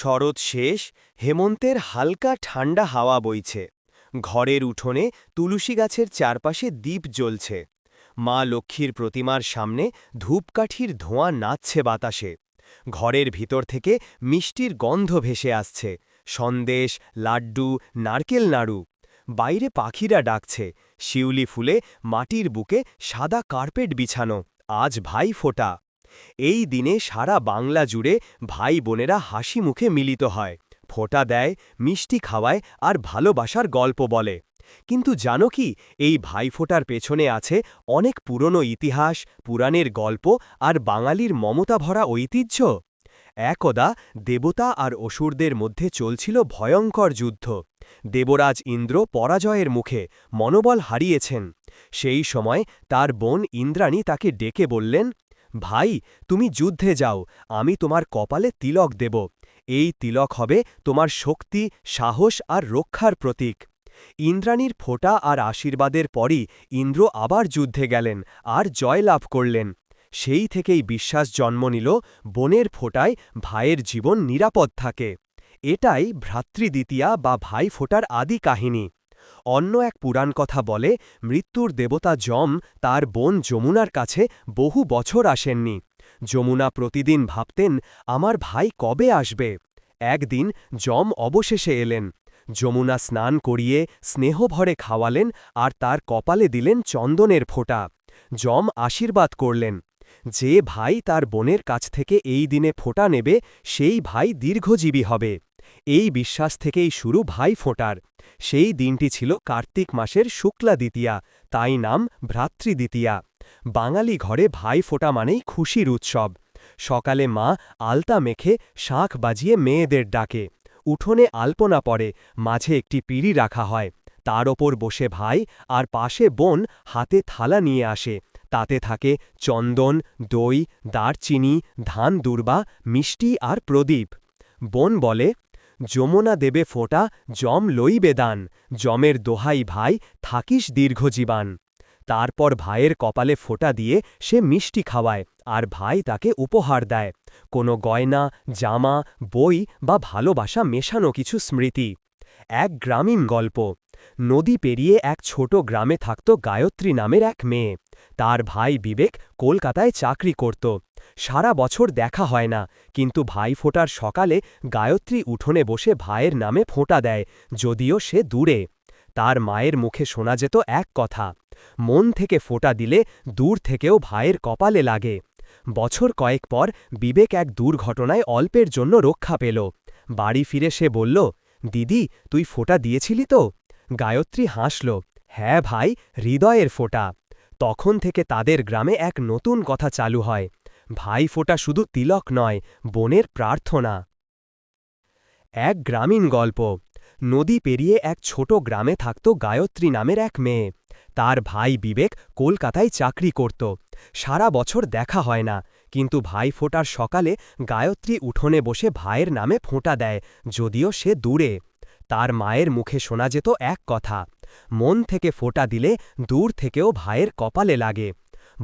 শরৎ শেষ, হেমন্তের হালকা ঠান্ডা হাওয়া বইছে। ঘরের উঠোনে তুলসী গাছের চারপাশে দ্বীপ জ্বলছে। মা লক্ষ্মীর প্রতিমার সামনে ধূপকাঠির ধোঁয়া নাচছে বাতাসে। ঘরের ভিতর থেকে মিষ্টির গন্ধ ভেসে আসছে। সন্দেশ, লাড্ডু, নারকেল নাড়ু। বাইরে পাখিরা ডাকছে। শিউলি ফুলে মাটির বুকে সাদা কার্পেট বিছানো। আজ ভাই ফোটা। এই দিনে সারা বাংলা জুড়ে ভাই বোনেরা হাসি মুখে মিলিত হয়, ফোঁটা দেয়, মিষ্টি খাওয়ায় আর ভালোবাসার গল্প বলে। কিন্তু জানো কি, এই ভাইফোঁটার পেছনে আছে অনেক পুরনো ইতিহাস, পুরাণের গল্প আর বাঙালির মমতা ভরা ঐতিহ্য। একদা দেবতা আর অসুরদের মধ্যে চলছিল ভয়ঙ্কর যুদ্ধ। দেবরাজ ইন্দ্র পরাজয়ের মুখে মনোবল হারিয়েছেন। সেই সময় তার বোন ইন্দ্রাণী তাকে ডেকে বললেন ভাই, তুমি যুদ্ধে যাও, আমি তোমার কপালে তিলক দেব। এই তিলক হবে তোমার শক্তি, সাহস আর রক্ষার প্রতীক। ইন্দ্রাণীর ফোঁটা আর আশীর্বাদের পরই ইন্দ্র আবার যুদ্ধে গেলেন আর জয় লাভ করলেন। সেই থেকেই বিশ্বাস জন্ম নিল, বোনের ফোঁটায় ভাইয়ের জীবন নিরাপদ থাকে। এটাই ভ্রাতৃদ্বিতীয়া বা ভাই ফোটার আদি কাহিনী। অন্য এক পুরাণ কথা বলে, মৃত্যুর দেবতা যম তার বোন যমুনার কাছে বহু বছর আসেননি। যমুনা প্রতিদিন ভাবতেন, আমার ভাই কবে আসবে? একদিন যম অবশেষে এলেন। যমুনা স্নান করিয়ে স্নেহভরে খাওয়ালেন আর তার কপালে দিলেন চন্দনের ফোঁটা। যম আশীর্বাদ করলেন, যে ভাই তার বোনের কাছ থেকে এই দিনে ফোঁটা নেবে, সেই ভাই দীর্ঘজীবী হবে। এই বিশ্বাস থেকেই শুরু ভাই ফোঁটার। সেই দিনটি ছিল কার্তিক মাসের শুক্লা দ্বিতীয়া, তাই নাম ভ্রাতৃদ্বিতীয়া বাঙালি ঘরে ভাই ফোঁটা মানেই খুশির উৎসব। সকালে মা আলতা মেখে শাঁখ বাজিয়ে মেয়েদের ডাকে। উঠোনে আলপনা পড়ে, মাঝে একটি পিড়ি রাখা হয়। তার ওপর বসে ভাই আর পাশে বোন হাতে থালা নিয়ে আসে। তাতে থাকে চন্দন, দই, দারচিনি, ধান, দুর্বা, মিষ্টি আর প্রদীপ। বোন বলে যমুনা দেবে ফোটা জম লইবে দান জমের দোহাই ভাই থাকিস দীর্ঘজীবান। তারপর ভাইয়ের কপালে ফোটা দিয়ে সে মিষ্টি খাওয়ায়, আর ভাই তাকে উপহার দেয়। কোনো গয়না, জামা, বই বা ভালোবাসা মেশানো কিছু স্মৃতি। এক গ্রামীণ গল্প। নদী পেরিয়ে এক ছোট গ্রামে থাকত গায়ত্রী নামের এক মেয়ে। তার ভাই বিবেক কলকাতায় চাকরি করত। সারা বছর দেখা হয় না, কিন্তু ভাই ফোটার সকালে গায়ত্রী উঠোনে বসে ভাইয়ের নামে ফোঁটা দেয়, যদিও সে দূরে। তার মায়ের মুখে শোনা যেত এক কথা, মন থেকে ফোঁটা দিলে দূর থেকেও ভাইয়ের কপালে লাগে। বছর কয়েক পর বিবেক এক দুর্ঘটনায় অল্পের জন্য রক্ষা পেল। বাড়ি ফিরে সে বলল, দিদি, তুই ফোঁটা দিয়েছিলি তো? গায়ত্রী হাসল হ্যাঁ ভাই, হৃদয়ের ফোঁটা। তখন থেকে তাদের গ্রামে এক নতুন কথা চালু হয়। ভাই ফোঁটা শুধু তিলক নয়, বোনের প্রার্থনা। এক গ্রামীণ গল্প। নদী পেরিয়ে এক ছোট গ্রামে থাকত গায়ত্রী নামের এক মেয়ে। তার ভাই বিবেক কলকাতায় চাকরি করত। সারা বছর দেখা হয় না, কিন্তু ভাই ফোটার সকালে গায়ত্রী উঠোনে বসে ভাইয়ের নামে ফোঁটা দেয়, যদিও সে দূরে। তার মায়ের মুখে শোনা যেত এক কথা, মন থেকে ফোঁটা দিলে দূর থেকেও ভাইয়ের কপালে লাগে।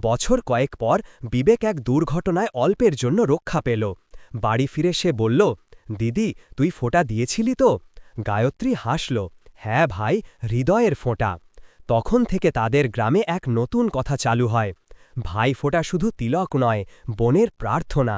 বছর কয়েক পর বিবেক এক দুর্ঘটনায় অল্পের জন্য রক্ষা পেল। বাড়ি ফিরে সে বলল, দিদি, তুই ফোঁটা দিয়েছিলি তো? গায়ত্রী হাসল হ্যাঁ ভাই, হৃদয়ের ফোঁটা। তখন থেকে তাদের গ্রামে এক নতুন কথা চালু হয়। ভাই ফোঁটা শুধু তিলক নয়, বনের প্রার্থনা।